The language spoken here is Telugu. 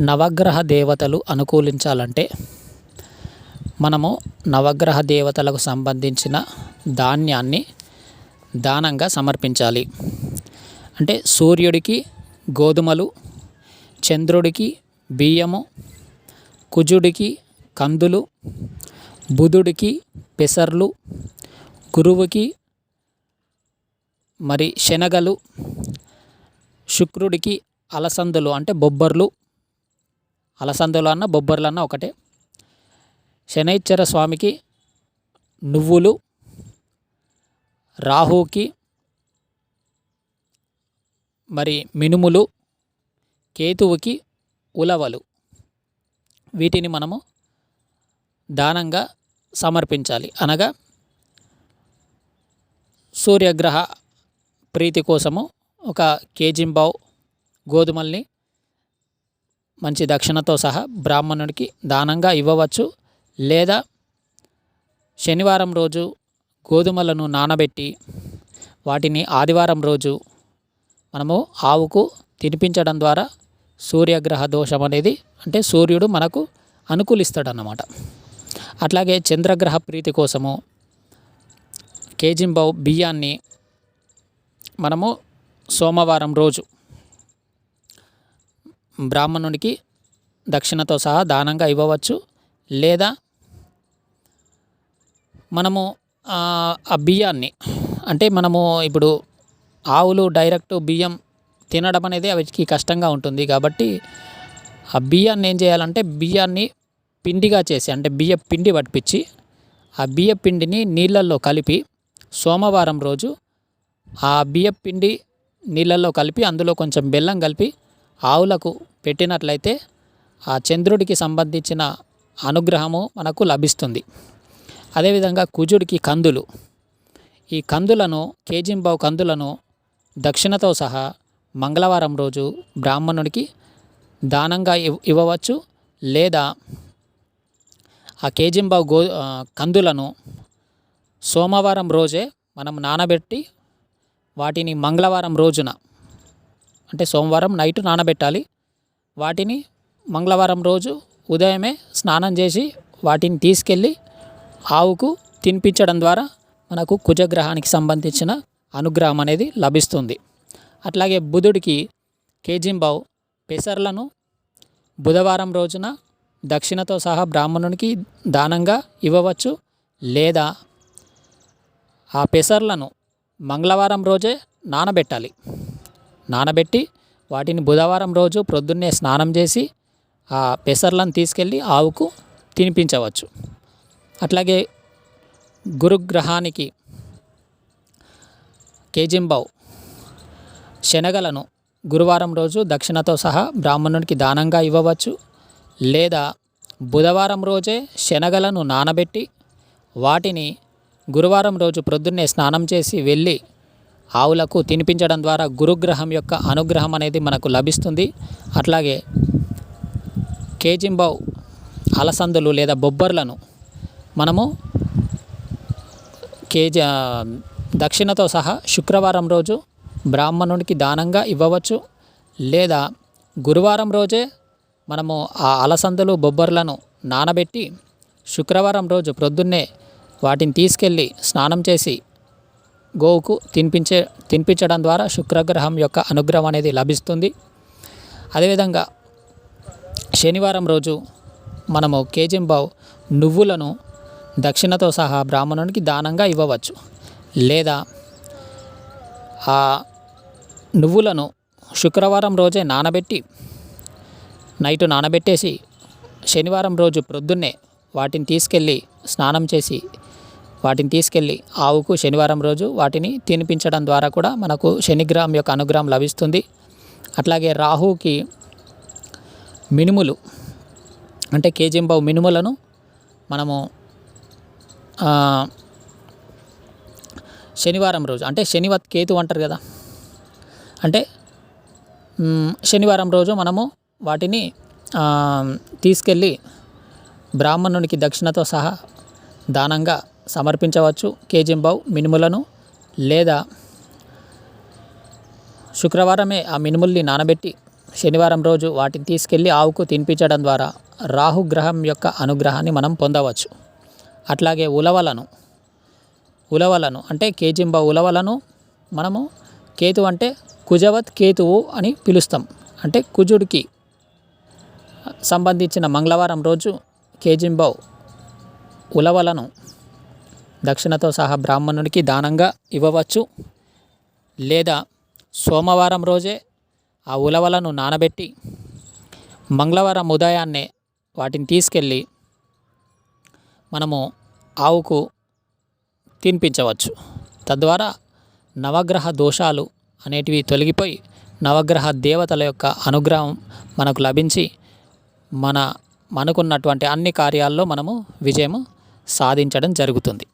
నవగ్రహ దేవతలు అనుకూలించాలంటే మనము నవగ్రహ దేవతలకు సంబంధించిన ధాన్యాన్ని దానంగా సమర్పించాలి. అంటే సూర్యుడికి గోధుమలు చంద్రుడికి బియ్యము కుజుడికి కందులు బుధుడికి పెసర్లు గురువుకి మరి శనగలు శుక్రుడికి అలసందులు అంటే బొబ్బర్లు అలసందలు అన్న బొబ్బర్లు అన్న ఒకటే. శనైశ్వర స్వామికి నువ్వులు రాహుకి మరి మినుములు కేతువుకి ఉలవలు. వీటిని మనము దానంగా సమర్పించాలి. అనగా సూర్యగ్రహ ప్రీతి కోసము ఒక కేజింబావ్ గోధుమల్ని మంచి దక్షిణతో సహా బ్రాహ్మణుడికి దానంగా ఇవ్వవచ్చు. లేదా శనివారం రోజు గోధుమలను నానబెట్టి వాటిని ఆదివారం రోజు మనము ఆవుకు తినిపించడం ద్వారా సూర్యగ్రహ దోషం అనేది అంటే సూర్యుడు మనకు అనుకూలిస్తాడన్నమాట. అట్లాగే చంద్రగ్రహ ప్రీతి కోసము కేజింబావు బియ్యాన్ని మనము సోమవారం రోజు బ్రాహ్మణునికి దక్షిణతో సహా దానంగా ఇవ్వవచ్చు. లేదా మనము ఆ బియ్యాన్ని అంటే మనము ఇప్పుడు ఆవులు డైరెక్ట్ బియ్యం తినడం అనేది అవికి కష్టంగా ఉంటుంది కాబట్టి ఆ బియ్యాన్ని ఏం చేయాలంటే బియ్యాన్ని పిండిగా చేసి అంటే బియ్య పిండి పట్టించి ఆ బియ్య పిండిని నీళ్ళల్లో కలిపి సోమవారం రోజు ఆ బియ్య పిండి నీళ్ళల్లో కలిపి అందులో కొంచెం బెల్లం కలిపి ఆవులకు పెట్టినట్లయితే ఆ చంద్రుడికి సంబంధించిన అనుగ్రహము మనకు లభిస్తుంది. అదేవిధంగా కుజుడికి కందులు. ఈ కందులను కేజింబావు కందులను దక్షిణతో సహా మంగళవారం రోజు బ్రాహ్మణుడికి దానంగా ఇవ్వవచ్చు. లేదా ఆ కేజింబావు గో కందులను సోమవారం రోజే మనం నానబెట్టి వాటిని మంగళవారం రోజున అంటే సోమవారం నైట్ నానబెట్టాలి. వాటిని మంగళవారం రోజు ఉదయమే స్నానం చేసి వాటిని తీసుకెళ్ళి ఆవుకు తినిపించడం ద్వారా మనకు కుజగ్రహానికి సంబంధించిన అనుగ్రహం అనేది లభిస్తుంది. అట్లాగే బుధుడికి కేజింబావు పెసర్లను బుధవారం రోజున దక్షిణతో సహా బ్రాహ్మణునికి దానంగా ఇవ్వవచ్చు లేదా ఆ పెసర్లను మంగళవారం రోజే నానబెట్టాలి. నానబెట్టి వాటిని బుధవారం రోజు ప్రొద్దున్నే స్నానం చేసి ఆ పెసర్లను తీసుకెళ్ళి ఆవుకు తినిపించవచ్చు. అట్లాగే గురుగ్రహానికి కేజింబావ్ శనగలను గురువారం రోజు దక్షిణతో సహా బ్రాహ్మణునికి దానంగా ఇవ్వవచ్చు. లేదా బుధవారం రోజే శనగలను నానబెట్టి వాటిని గురువారం రోజు ప్రొద్దున్నే స్నానం చేసి వెళ్ళి ఆవులకు తినిపించడం ద్వారా గురుగ్రహం యొక్క అనుగ్రహం అనేది మనకు లభిస్తుంది. అట్లాగే కేజింబావ్ అలసందులు లేదా బొబ్బర్లను మనము కేజీ దక్షిణతో సహా శుక్రవారం రోజు బ్రాహ్మణుడికి దానంగా ఇవ్వవచ్చు. లేదా గురువారం రోజే మనము ఆ అలసందులు బొబ్బర్లను నానబెట్టి శుక్రవారం రోజు ప్రొద్దున్నే వాటిని తీసుకెళ్ళి స్నానం చేసి గోవుకు తినిపించే తినిపించడం ద్వారా శుక్రగ్రహం యొక్క అనుగ్రహం అనేది లభిస్తుంది. అదేవిధంగా శనివారం రోజు మనము కేజింబావ్ నువ్వులను దక్షిణతో సహా బ్రాహ్మణునికి దానంగా ఇవ్వవచ్చు. లేదా ఆ నువ్వులను శుక్రవారం రోజే నానబెట్టి నైట్ నానబెట్టేసి శనివారం రోజు ప్రొద్దున్నే వాటిని తీసుకెళ్ళి స్నానం చేసి వాటిని తీసుకెళ్ళి ఆవుకు శనివారం రోజు వాటిని తినిపించడం ద్వారా కూడా మనకు శనిగ్రహం యొక్క అనుగ్రహం లభిస్తుంది. అట్లాగే రాహుకి మినుములు అంటే కేజింబావు మినుములను మనము శనివారం రోజు అంటే శనివత్ కేతు అంటారు కదా. అంటే శనివారం రోజు మనము వాటిని తీసుకెళ్ళి బ్రాహ్మణునికి దక్షిణతో సహా దానంగా సమర్పించవచ్చు. కేజింబావు మినుములను లేదా శుక్రవారమే ఆ మినుముల్ని నానబెట్టి శనివారం రోజు వాటిని తీసుకెళ్ళి ఆవుకు తినిపించడం ద్వారా రాహుగ్రహం యొక్క అనుగ్రహాన్ని మనం పొందవచ్చు. అట్లాగే ఉలవలను ఉలవలను అంటే కేజింబ ఉలవలను మనము కేతు అంటే కుజవత్ కేతువు అని పిలుస్తాం. అంటే కుజుడికి సంబంధించిన మంగళవారం రోజు కేజింబౌ ఉలవలను దక్షిణతో సహా బ్రాహ్మణునికి దానంగా ఇవ్వవచ్చు. లేదా సోమవారం రోజే ఆ ఉలవలను నానబెట్టి మంగళవారం ఉదయాన్నే వాటిని తీసుకెళ్ళి మనము ఆవుకు తినిపించవచ్చు. తద్వారా నవగ్రహ దోషాలు అనేటివి తొలగిపోయి నవగ్రహ దేవతల యొక్క అనుగ్రహం మనకు లభించి మన మనకున్నటువంటి అన్ని కార్యాల్లో మనము విజయము సాధించడం జరుగుతుంది.